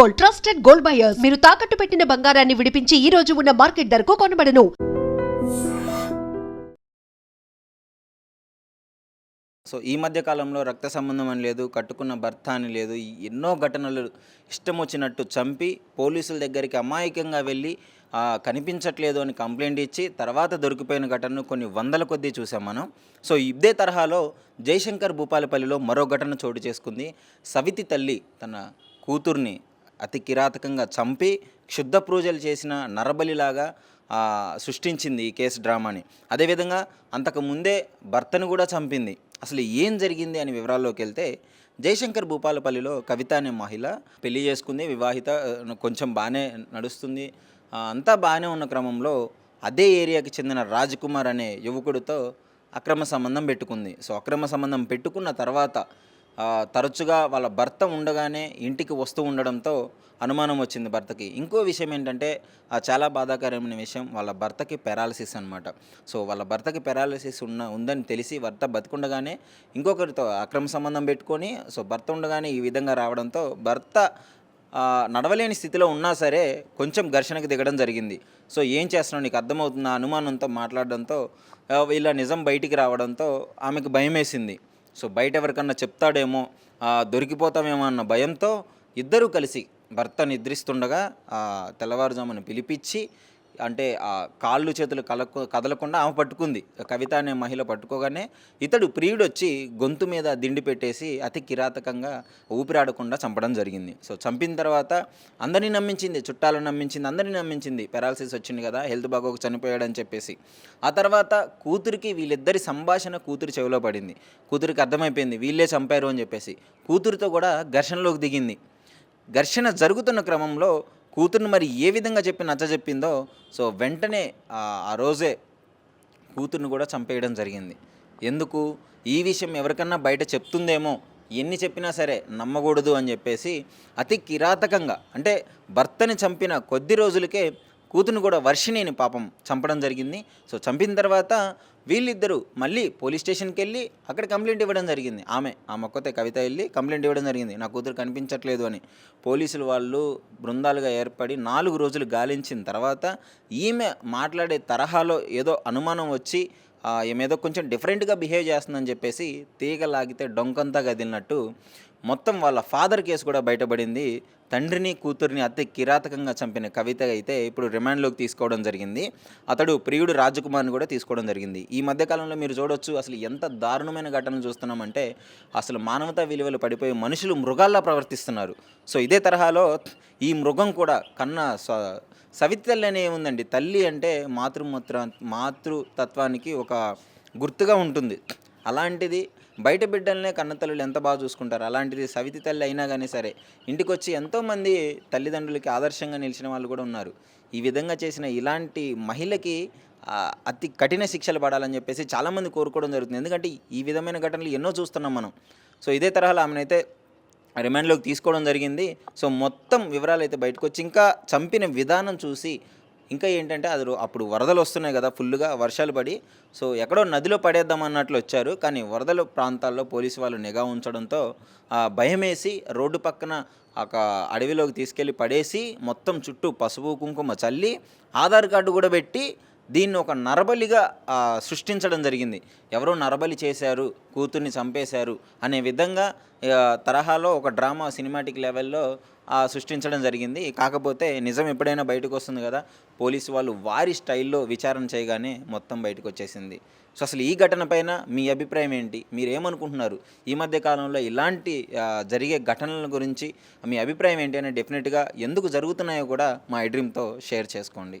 Gold trusted gold buyers. మీరు తాకట్టు పెట్టిన బంగారాన్ని విడిపించి ఈ రోజు ఉన్న మార్కెట్ ధరకు కొనబడను. సో ఈ మధ్య కాలంలో రక్త సంబంధం అని లేదు కట్టుకున్న భర్త అని లేదు ఎన్నో ఘటనలు ఇష్టం వచ్చినట్టు చంపి పోలీసుల దగ్గరికి అమాయకంగా వెళ్ళి కనిపించట్లేదు అని కంప్లైంట్ ఇచ్చి తర్వాత దొరికిపోయిన ఘటనను కొన్ని వందల కొద్దీ చూసాం మనం. సో ఇదే తరహాలో జయశంకర్ భూపాలపల్లిలో మరో ఘటన చోటు చేసుకుంది. సవితి తల్లి తన కూతుర్ని అతి కిరాతకంగా చంపి క్షుద్ధ పూజలు చేసిన నరబలిలాగా సృష్టించింది ఈ కేసు డ్రామాని. అదేవిధంగా అంతకు ముందే భర్తను కూడా చంపింది. అసలు ఏం జరిగింది అని వివరాల్లోకి వెళ్తే జయశంకర్ భూపాలపల్లిలో కవిత అనే మహిళ పెళ్ళి చేసుకుంది వివాహిత కొంచెం బాగానే నడుస్తుంది. అంతా బాగానే ఉన్న క్రమంలో అదే ఏరియాకి చెందిన రాజ్ కుమార్ అనే యువకుడితో అక్రమ సంబంధం పెట్టుకుంది. సో అక్రమ సంబంధం పెట్టుకున్న తర్వాత తరచుగా వాళ్ళ భర్త ఉండగానే ఇంటికి వస్తూ ఉండడంతో అనుమానం వచ్చింది భర్తకి. ఇంకో విషయం ఏంటంటే ఆ చాలా బాధాకరమైన విషయం వాళ్ళ భర్తకి పెరాలసిస్ అనమాట సో వాళ్ళ భర్తకి పెరాలసిస్ ఉన్న ఉందని తెలిసి భర్త బతికుండగానే ఇంకొకరితో అక్రమ సంబంధం పెట్టుకొని సో భర్త ఉండగానే ఈ విధంగా రావడంతో భర్త నడవలేని స్థితిలో ఉన్నా సరే కొంచెం ఘర్షణకు దిగడం జరిగింది. సో ఏం చేస్తున్నావు? నీకు అర్థమవుతున్న అనుమానంతో మాట్లాడడంతో ఇలా వీళ్ళ నిజం బయటికి రావడంతో ఆమెకు భయం వేసింది సో బయట ఎవరికన్నా చెప్తాడేమో దొరికిపోతామేమో అన్న భయంతో ఇద్దరూ కలిసి భర్త నిద్రిస్తుండగా ఆ, తెల్లవారుజామున పిలిపించి అంటే ఆ కాళ్ళు చేతులు కలకు కదలకుండా ఆమె పట్టుకుంది. కవిత అనే మహిళ పట్టుకోగానే ఇతడు ప్రియుడు వచ్చి గొంతు మీద దిండి పెట్టేసి అతి కిరాతకంగా ఊపిరాడకుండా చంపడం జరిగింది. సో చంపిన తర్వాత అందరినీ నమ్మించింది చుట్టాలను నమ్మించింది అందరినీ నమ్మించింది. పెరాలసిస్ వచ్చింది కదా హెల్త్ బాగోక చనిపోయాడని చెప్పేసి. ఆ తర్వాత కూతురికి వీళ్ళిద్దరి సంభాషణ కూతురు చెవిలో పడింది. కూతురికి అర్థమైపోయింది వీళ్ళే చంపారు అని చెప్పేసి. కూతురితో కూడా ఘర్షణలోకి దిగింది. ఘర్షణ జరుగుతున్న క్రమంలో కూతుర్ని మరి ఏ విధంగా చెప్పి నచ్చ చెప్పిందో సో వెంటనే ఆ ఆ రోజే కూతుర్ని కూడా చంపేయడం జరిగింది. ఎందుకు? ఈ విషయం ఎవరికన్నా బయట చెప్తుందేమో ఎన్ని చెప్పినా సరే నమ్మకూడదు అని చెప్పేసి అతి కిరాతకంగా అంటే భర్తని చంపిన కొద్ది రోజులకే కూతురుని కూడా వర్షిణిని పాపం చంపడం జరిగింది. సో చంపిన తర్వాత వీళ్ళిద్దరూ మళ్ళీ పోలీస్ స్టేషన్కి వెళ్ళి అక్కడ కంప్లైంట్ ఇవ్వడం జరిగింది. ఆమె ఆమె ఒక్కతే కవిత వెళ్ళి కంప్లైంట్ ఇవ్వడం జరిగింది. నా కూతురు కనిపించట్లేదు అని. పోలీసులు వాళ్ళు బృందాలుగా ఏర్పడి నాలుగు రోజులు గాలించిన తర్వాత ఈమె మాట్లాడే తరహాలో ఏదో అనుమానం వచ్చి ఆ, కొంచెం డిఫరెంట్గా బిహేవ్ చేస్తుందని చెప్పేసి తీగ లాగితే డొంకంతా కదిలినట్టు మొత్తం వాళ్ళ ఫాదర్ కేసు కూడా బయటపడింది. తండ్రిని కూతుర్ని అతి కిరాతకంగా చంపిన కవిత అయితే ఇప్పుడు రిమాండ్లోకి తీసుకోవడం జరిగింది. అతడు ప్రియుడు రాజకుమార్ని కూడా తీసుకోవడం జరిగింది. ఈ మధ్యకాలంలో మీరు చూడొచ్చు అసలు ఎంత దారుణమైన ఘటన చూస్తున్నామంటే అసలు మానవతా విలువలు పడిపోయి మనుషులు మృగాల్లా ప్రవర్తిస్తున్నారు. సో ఇదే తరహాలో ఈ మృగం కూడా కన్న స్వ- సవితి తల్లి ఏముందండి? తల్లి అంటే మాతృమూత్ర మాతృతత్వానికి ఒక గుర్తుగా ఉంటుంది. అలాంటిది బయట బిడ్డలనే కన్నతల్లులు ఎంత బాగా చూసుకుంటారు? అలాంటిది సవితి తల్లి అయినా కానీ సరే ఇంటికి వచ్చి ఎంతోమంది తల్లిదండ్రులకి ఆదర్శంగా నిలిచిన వాళ్ళు కూడా ఉన్నారు. ఈ విధంగా చేసిన ఇలాంటి మహిళకి అతి కఠిన శిక్షలు పడాలని చెప్పేసి చాలామంది కోరుకోవడం జరుగుతుంది. ఎందుకంటే ఈ విధమైన ఘటనలు ఎన్నో చూస్తున్నాం మనం. సో ఇదే తరహాలో ఆమెనైతే రిమాండ్లోకి తీసుకోవడం జరిగింది. సో మొత్తం వివరాలు అయితే బయటకు వచ్చి ఇంకా చంపిన విధానం చూసి ఇంకా ఏంటంటే అది అప్పుడు వరదలు వస్తున్నాయి కదా ఫుల్గా వర్షాలు పడి. సో ఎక్కడో నదిలో పడేద్దాం అన్నట్లు వచ్చారు. కానీ వరదల ప్రాంతాల్లో పోలీసు వాళ్ళు నిఘా ఉంచడంతో ఆ, భయమేసి రోడ్డు పక్కన ఒక అడవిలోకి తీసుకెళ్ళి పడేసి మొత్తం చుట్టూ పసుపు కుంకుమ చల్లి ఆధార్ కార్డు కూడా పెట్టి దీన్ని ఒక నరబలిగా సృష్టించడం జరిగింది. ఎవరో నరబలి చేశారు కూతుర్ని చంపేశారు అనే విధంగా తరహాలో ఒక డ్రామా సినిమాటిక్ లెవెల్లో సృష్టించడం జరిగింది. కాకపోతే నిజం ఎప్పుడైనా బయటకు వస్తుంది కదా పోలీసు వాళ్ళు వారి స్టైల్లో విచారణ చేయగానే మొత్తం బయటకు వచ్చేసింది. సో అసలు ఈ ఘటన పైన మీ అభిప్రాయం ఏంటి? మీరేమనుకుంటున్నారు ఈ మధ్య కాలంలో ఇలాంటి జరిగే ఘటనల గురించి మీ అభిప్రాయం ఏంటి? అని డెఫినెట్గా ఎందుకు జరుగుతున్నాయో కూడా మా ఐడ్రీమ్తో షేర్ చేసుకోండి.